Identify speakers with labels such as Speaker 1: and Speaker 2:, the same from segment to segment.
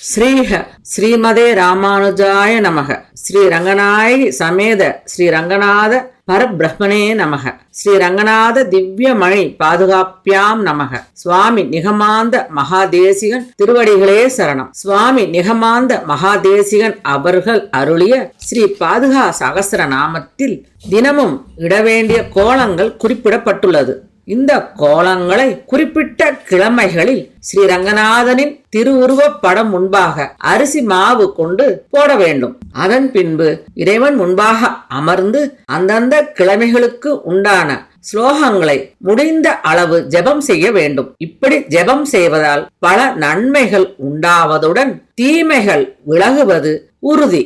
Speaker 1: ஸ்ரீஹ. ஸ்ரீமதே ராமானுஜாய நமக. ஸ்ரீ ரங்கநாயகி சமேத ஸ்ரீ ரங்கநாத பரபிரம்மனே நமக. ஸ்ரீ ரங்கநாத திவ்யமணி பாதுகாப்பியாம் நமக. சுவாமி நிகமாந்த மகாதேசிகன் திருவடிகளே சரணம். சுவாமி நிகமாந்த மகாதேசிகன் அவர்கள் அருளிய ஸ்ரீ பாதுகா சகசர நாமத்தில் தினமும் இடவேண்டிய கோலங்கள் குறிப்பிடப்பட்டுள்ளது. இந்த கோலங்களை குறிப்பிட்ட கிழமைகளில் ஸ்ரீ ரங்கநாதனின் திருவுருவப் படம் முன்பாக அரிசி மாவு கொண்டு போட வேண்டும். அதன் பின்பு இறைவன் முன்பாக அமர்ந்து அந்தந்த கிழமைகளுக்கு உண்டான ஸ்லோகங்களை முடிந்த அளவு ஜெபம் செய்ய வேண்டும். இப்படி ஜெபம் செய்வதால் பல நன்மைகள் உண்டாவதுடன் தீமைகள் விலகுவது உறுதி.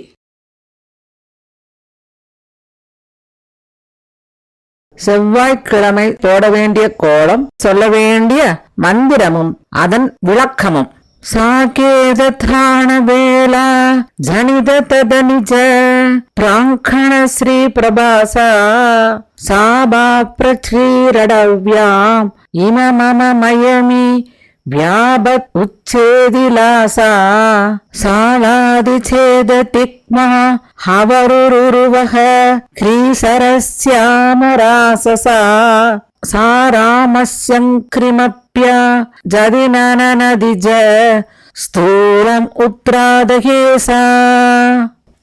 Speaker 1: செவ்வாய்க்கிழமை போட வேண்டிய கோலம் சொல்ல வேண்டிய மந்திரமும் அதன் விளக்கமும். சாகேத வேளா ஜனித ததனிஜ பிராங்கண ஸ்ரீ பிரபாசா சாபா இம மம மயமி వ్యాపత్ ఉచ్చేది లాసా సాలాది ఛేద తిక్మా హవరురువహ క్రీసరస్యామరాససా సారామస్యంక్రిమప్య జది ననదిజ ஸ்தூலம் உத்ராதகேசா.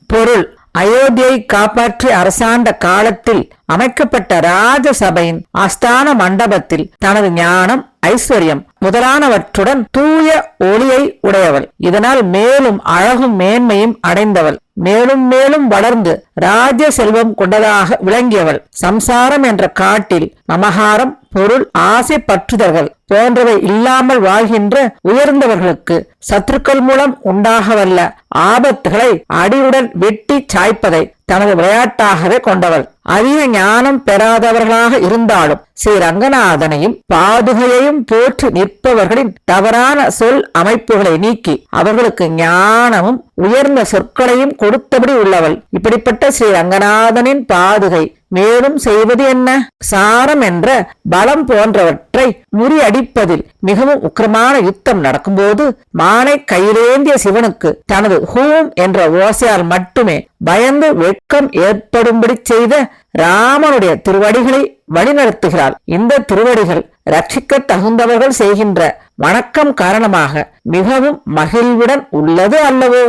Speaker 1: பொருள் அயோத்தியை காப்பாற்றி அரசாண்ட காலத்தில் அமைக்கப்பட்ட ராஜசபையின் அஸ்தான மண்டபத்தில் தனது ஞானம் ஐஸ்வர்யம் முதலானவற்றுடன் தூய ஒளியை உடையவள். இதனால் மேலும் அழகும் மேன்மையும் அடைந்தவள். மேலும் மேலும் வளர்ந்து ராஜ்ய செல்வம் கொண்டதாக விளங்கியவள். சம்சாரம் என்ற காட்டில் மமகாரம் பொருள் ஆசை பற்றுதல்கள் போன்றவை இல்லாமல் வாழ்கின்ற உயர்ந்தவர்களுக்கு சத்துருக்கள் மூலம் உண்டாகவல்ல ஆபத்துகளை அடியுடன் வெட்டி சாய்ப்பதை தனது விளையாட்டாகவே கொண்டவள். அதிக ஞானம் பெறாதவர்களாக இருந்தாலும் ஸ்ரீ ரங்கநாதனையும் பாதுகையையும் போற்றி நிற்பவர்களின் தவறான சொல் அமைப்புகளை நீக்கி அவர்களுக்கு ஞானமும் உயர்ந்த சொற்களையும் கொடுத்தபடி உள்ளவள். இப்படிப்பட்ட ஸ்ரீ ரங்கநாதனின் பாதுகை மேலும் செய்வது என்ன? சாரம் என்ற பலம் போன்றவற்றை முறியடிப்பதில் மிகவும் உக்கிரமான யுத்தம் நடக்கும்போது மானை கையிலேந்திய சிவனுக்கு தனது ஹூம் என்ற ஓசையால் மட்டுமே பயந்து வெட்கம் ஏற்படும்படி செய்த ராமனுடைய திருவடிகளை வழிநடத்துகிறாள். இந்த திருவடிகள் ரட்சிக்க தகுந்தவர்கள் செய்கின்ற வணக்கம் காரணமாக மிகவும் மகிழ்வுடன் உள்ளது அல்லவோ?